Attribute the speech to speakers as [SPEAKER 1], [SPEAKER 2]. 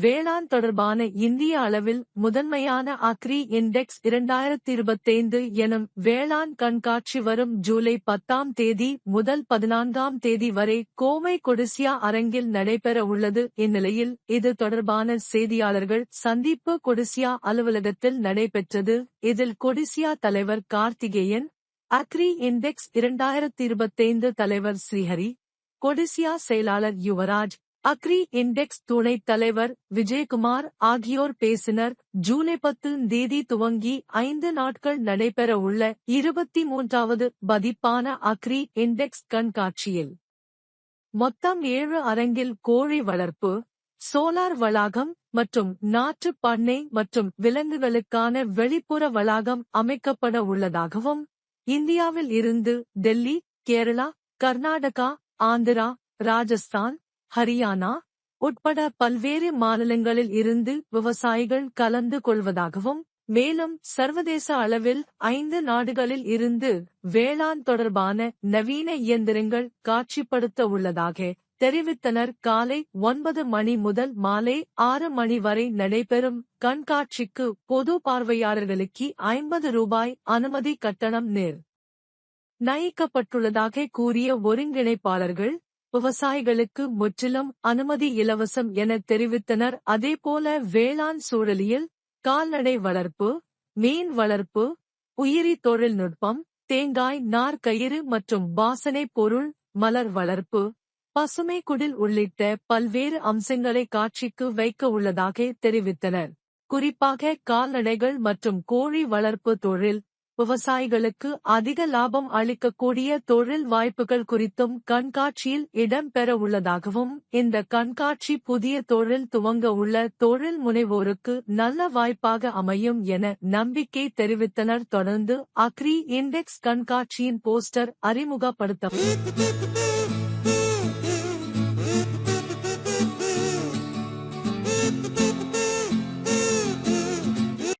[SPEAKER 1] வேளாண் தொடர்பான இந்திய அளவில் முதன்மையான அக்ரி இண்டெக்ஸ் இரண்டாயிரத்தி இருபத்தைந்து எனும் வேளாண் கண்காட்சி வரும் ஜூலை பத்தாம் தேதி முதல் பதினான்காம் தேதி வரை கோமை கொடிசியா அரங்கில் நடைபெற உள்ளது. இந்நிலையில் இது தொடர்பான செய்தியாளர்கள் சந்திப்பு கொடிசியா அலுவலகத்தில் நடைபெற்றது. இதில் கொடிசியா தலைவர் கார்த்திகேயன் அக்ரி இண்டெக்ஸ் இரண்டாயிரத்தி இருபத்தைந்து தலைவர் ஸ்ரீஹரி கொடிசியா செயலாளர் யுவராஜ் அக்ரி இண்டெக்ஸ் துணைத் தலைவர் விஜயகுமார் ஆகியோர் பேசினர். ஜூலை பத்து தேதி துவங்கி ஐந்து நாட்கள் நடைபெற உள்ள இருபத்தி மூன்றாவது பதிப்பான அக்ரி இண்டெக்ஸ் கண்காட்சியில் மொத்தம் ஏழு அரங்கில் கோழி வளர்ப்பு சோலார் வளாகம் மற்றும் நாற்று பண்ணை மற்றும் விலங்குகளுக்கான வெளிப்புற வளாகம் அமைக்கப்பட உள்ளதாகவும் இந்தியாவில் இருந்து டெல்லி கேரளா கர்நாடகா ஆந்திரா ராஜஸ்தான் ஹரியானா உட்பட பல்வேறு மாநிலங்களில் இருந்து விவசாயிகள் கலந்து கொள்வதாகவும் மேலும் சர்வதேச அளவில் ஐந்து நாடுகளில் இருந்து வேளாண் தொடர்பான நவீன இயந்திரங்கள் காட்சிப்படுத்த உள்ளதாக தெரிவித்தனர். காலை ஒன்பது மணி முதல் மாலை ஆறு மணி வரை நடைபெறும் கண்காட்சிக்கு பொது பார்வையாளர்களுக்கு ஐம்பது ரூபாய் அனுமதி கட்டணம் நேர் நயிக்கப்பட்டுள்ளதாக கூறிய ஒருங்கிணைப்பாளர்கள் விவசாயிகளுக்கு முற்றிலும் அனுமதி இலவசம் என தெரிவித்தனர். அதேபோல வேளாண் சூழலியல் கால்நடை வளர்ப்பு மீன் வளர்ப்பு உயிரி தொழில்நுட்பம் தேங்காய் நார் கயிறு மற்றும் வாசனை பொருள் மலர் வளர்ப்பு பசுமை குடில் உள்ளிட்ட பல்வேறு அம்சங்களை காட்சிக்கு வைக்க உள்ளதாக தெரிவித்தனர். குறிப்பாக கால்நடைகள் மற்றும் கோழி வளர்ப்பு தொழில் விவசாயிகளுக்கு அதிக லாபம் அளிக்கக்கூடிய தொழில் வாய்ப்புகள் குறித்தும் கண்காட்சியில் இடம்பெற உள்ளதாகவும் இந்த கண்காட்சி புதிய தொழில் துவங்க உள்ள தொழில் முனைவோருக்கு நல்ல வாய்ப்பாக அமையும் என நம்பிக்கை தெரிவித்தனர். தொடர்ந்து அக்ரி இண்டெக்ஸ் கண்காட்சியின் போஸ்டர் அறிமுகப்படுத்த